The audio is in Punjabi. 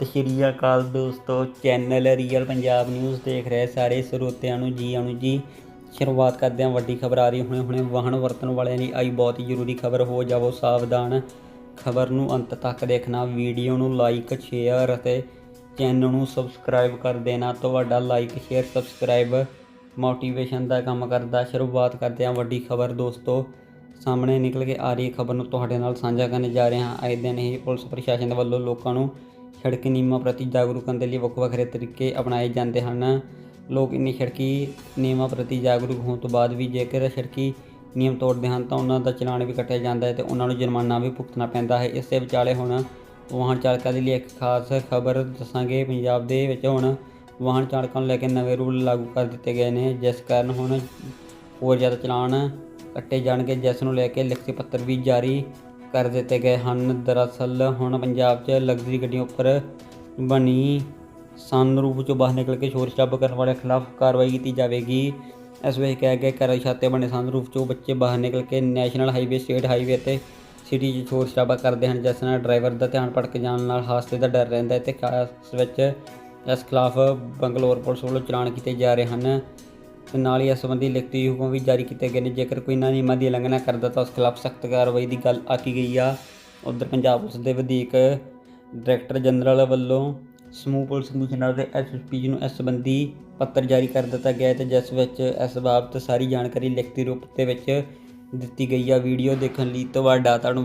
ਸਤਿ ਸ਼੍ਰੀ ਅਕਾਲ ਦੋਸਤੋ ਚੈਨਲ ਰੀਅਲ ਪੰਜਾਬ ਨਿਊਜ਼ ਦੇਖ ਰਹੇ ਸਾਰੇ ਸਰੋਤਿਆਂ ਨੂੰ ਜੀ ਆਣੂ ਜੀ। ਸ਼ੁਰੂਆਤ ਕਰਦੇ ਹਾਂ ਵੱਡੀ ਖਬਰ ਆ ਰਹੀ ਹੁਣੇ ਹੁਣੇ ਵਾਹਨ ਵਰਤਣ ਵਾਲਿਆਂ ਲਈ ਆਈ ਬਹੁਤ ਹੀ ਜ਼ਰੂਰੀ ਖਬਰ, ਹੋ ਜਾਵੋ ਸਾਵਧਾਨ। ਖਬਰ ਨੂੰ ਅੰਤ ਤੱਕ ਦੇਖਣਾ ਵੀਡੀਓ ਨੂੰ ਲਾਈਕ ਸ਼ੇਅਰ ਅਤੇ ਚੈਨਲ ਨੂੰ ਸਬਸਕ੍ਰਾਈਬ ਕਰ ਦੇਣਾ। ਤੁਹਾਡਾ ਲਾਈਕ ਸ਼ੇਅਰ ਸਬਸਕ੍ਰਾਈਬ ਮੋਟੀਵੇਸ਼ਨ ਦਾ ਕੰਮ ਕਰਦਾ। ਸ਼ੁਰੂਆਤ ਕਰਦੇ ਹਾਂ ਵੱਡੀ ਖਬਰ ਦੋਸਤੋ। ਸਾਹਮਣੇ ਨਿਕਲ ਕੇ ਆ ਰਹੀ ਖਬਰ ਨੂੰ ਤੁਹਾਡੇ ਨਾਲ ਸਾਂਝਾ ਕਰਨ ਜਾ ਰਹੇ ਹਾਂ। ਆਏ ਦਿਨ ਹੀ ਪੁਲਿਸ ਪ੍ਰਸ਼ਾਸਨ ਦੇ ਵੱਲੋਂ ਲੋਕਾਂ ਨੂੰ ਸੜਕ ਨਿਯਮਾਂ ਪ੍ਰਤੀ ਜਾਗਰੂਕ ਕਰਨ ਦੇ ਲਈ ਵੱਖ ਵੱਖਰੇ ਤਰੀਕੇ ਅਪਣਾਏ ਜਾਂਦੇ ਹਨ। ਲੋਕ ਇਨੀ ਸੜਕੀ ਨਿਯਮਾਂ ਪ੍ਰਤੀ ਜਾਗਰੂਕ ਹੋਣ ਤੋਂ ਬਾਅਦ ਵੀ ਜੇਕਰ ਸੜਕੀ ਨਿਯਮ ਤੋੜਦੇ ਹਨ ਤਾਂ ਉਹਨਾਂ ਦਾ ਚਲਾਨ ਵੀ ਕੱਟਿਆ ਜਾਂਦਾ ਹੈ ਤੇ ਉਹਨਾਂ ਨੂੰ ਜੁਰਮਾਨਾ ਵੀ ਭੁਗਤਣਾ ਪੈਂਦਾ ਹੈ। ਇਸੇ ਵਿਚਾਲੇ ਹੁਣ ਵਾਹਨ ਚਾਲਕਾਂ ਦੇ ਲਈ ਇੱਕ ਖਾਸ ਖਬਰ ਦੱਸਾਂਗੇ। ਪੰਜਾਬ ਦੇ ਵਿੱਚ ਹੁਣ ਵਾਹਨ ਚਾਲਕਾਂ ਨੂੰ ਲੈ ਕੇ ਨਵੇਂ ਰੂਲ ਲਾਗੂ ਕਰ ਦਿੱਤੇ ਗਏ ਨੇ, ਜਿਸ ਕਾਰਨ ਹੁਣ ਹੋਰ ਜ਼ਿਆਦਾ ਚਲਾਨ ਕੱਟੇ ਜਾਣਗੇ, ਜਿਸ ਨੂੰ ਲੈ ਕੇ ਲਿਖਤੀ ਪੱਤਰ ਵੀ ਜਾਰੀ ਕਰ ਦਿੱਤੇ ਗਏ ਹਨ। ਦਰਅਸਲ ਹੁਣ ਪੰਜਾਬ 'ਚ ਲਗਜ਼ਰੀ ਗੱਡੀਆਂ ਉੱਪਰ ਬਣੀ ਸਨਰੂਫ ਚੋਂ ਬਾਹਰ ਨਿਕਲ ਕੇ ਸ਼ੋਰ ਸ਼ਰਾਬਾ ਕਰਨ ਵਾਲਿਆਂ ਖਿਲਾਫ ਕਾਰਵਾਈ ਕੀਤੀ ਜਾਵੇਗੀ। ਇਸ ਵਿੱਚ ਕਿਹਾ ਗਿਆ ਘਰਾਂ ਛਾਤੇ ਛੱਤ ਤੇ ਬਣੇ ਸਨਰੂਫ ਚੋਂ ਬੱਚੇ ਬਾਹਰ ਨਿਕਲ ਕੇ ਨੈਸ਼ਨਲ ਹਾਈਵੇ, ਸਟੇਟ ਹਾਈਵੇ ਅਤੇ ਸਿਟੀ 'ਚ ਸ਼ੋਰ ਸ਼ਰਾਬਾ ਕਰਦੇ ਹਨ। ਜਿਸ ਨਾਲ ਡਰਾਈਵਰ ਦਾ ਧਿਆਨ ਭਟਕ ਜਾਣ ਨਾਲ ਹਾਦਸੇ ਦਾ ਡਰ ਰਹਿੰਦਾ ਹੈ ਤੇ ਖਾਸ ਵਿੱਚ ਇਸ ਖਿਲਾਫ ਬੰਗਲੌਰ ਪੁਲਿਸ ਵੱਲੋਂ ਚਲਾਨ ਕੀਤੇ ਜਾ ਰਹੇ ਹਨ। ਤੇ ਨਾਲ ਹੀ ਇਸ ਸੰਬੰਧੀ ਲਿਖਤੀ ਹੁਕਮ ਵੀ ਜਾਰੀ ਕੀਤੇ ਗਏ ਨੇ। ਜੇਕਰ ਕੋਈ ਇਹਨਾਂ ਨਿਯਮਾਂ ਦੀ ਉਲੰਘਣਾ ਕਰਦਾ ਤਾਂ ਉਸ ਖਿਲਾਫ ਸਖਤ ਕਾਰਵਾਈ ਦੀ ਗੱਲ ਆਖੀ ਗਈ ਆ। ਉਧਰ ਪੰਜਾਬ ਪੁਲਿਸ ਦੇ ਵਧੀਕ ਡਾਇਰੈਕਟਰ ਜਨਰਲ ਵੱਲੋਂ ਸਮੂਹ ਪੁਲਿਸ ਕਮਿਸ਼ਨਰ ਦੇ ਐਸਐਸਪੀ ਜੀ ਨੂੰ ਇਸ ਸੰਬੰਧੀ ਪੱਤਰ ਜਾਰੀ ਕਰ ਦਿੱਤਾ ਗਿਆ ਹੈ ਤੇ ਜਿਸ ਵਿੱਚ ਇਸ ਬਾਬਤ ਸਾਰੀ ਜਾਣਕਾਰੀ ਲਿਖਤੀ ਰੂਪ ਦੇ ਵਿੱਚ ਦਿੱਤੀ ਗਈ ਆ। ਵੀਡੀਓ ਦੇਖਣ ਲਈ ਤੁਹਾਡਾ ਤੁਹਾਨੂੰ